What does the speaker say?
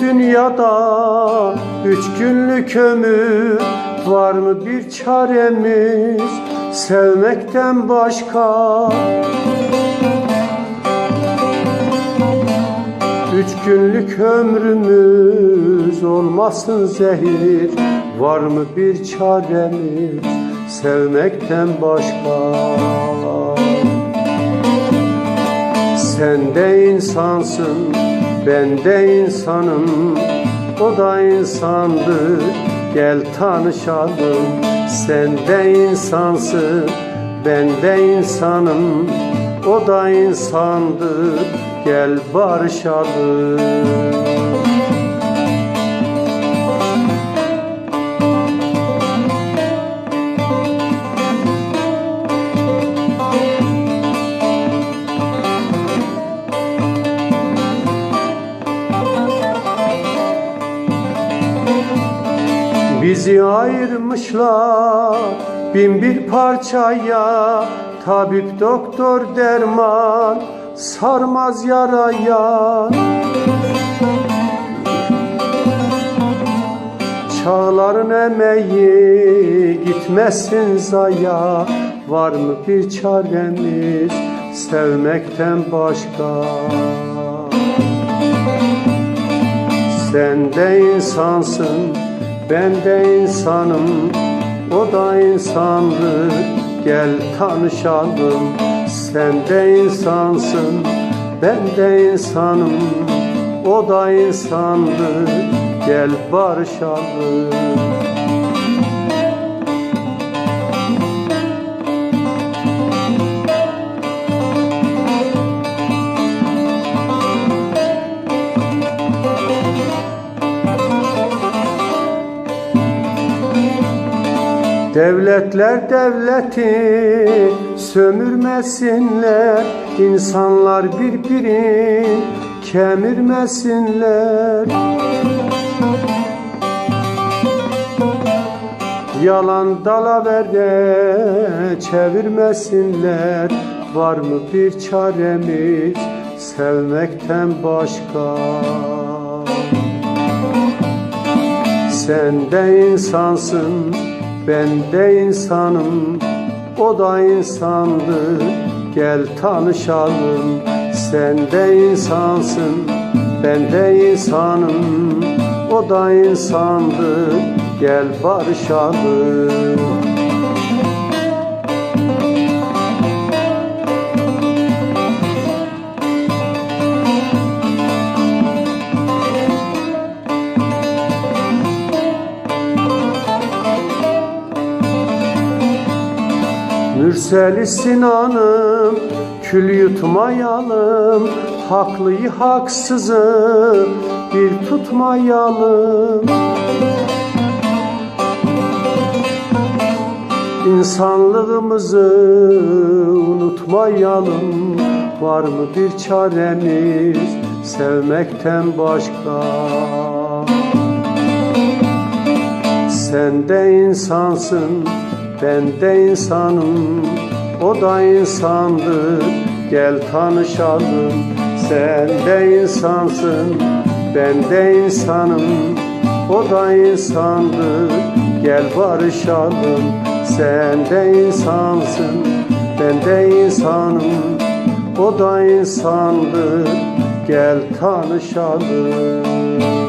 dünyada üç günlük ömür. Var mı bir çaremiz sevmekten başka? Üç günlük ömrümüz olmasın zehir. Var mı bir çaremiz sevmekten başka? Sen de insansın, ben de insanım O da insandır, gel tanışalım Sen de insansın, ben de insanım O da insandır, gel barışalım Bizi ayırmışlar bin bir parçaya. Tabip doktor derman sarmaz yaraya. Çağların emeği gitmesin zaya. Var mı bir çaremiz sevmekten başka? Sen de insansın, ben de insanım O da insandır, gel tanışalım Sen de insansın, ben de insanım O da insandır, gel barışalım Devletler devleti sömürmesinler insanlar birbirini kemirmesinler. Yalan dalaverde çevirmesinler Var mı bir çaremiz sevmekten başka? Sen de insansın, ben de insanım O da insandır, gel tanışalım Sen de insansın, ben de insanım O da insandır, gel barışalım Mürseli Sinan'ım kül yutmayalım Haklıyı haksızı bir tutmayalım. İnsanlığımızı unutmayalım Var mı bir çaremiz sevmekten başka? Sen de insansın, ben de insanım O da insandır, gel tanışalım Sen de insansın, ben de insanım O da insandır, gel barışalım Sen de insansın, ben de insanım O da insandır, gel tanışalım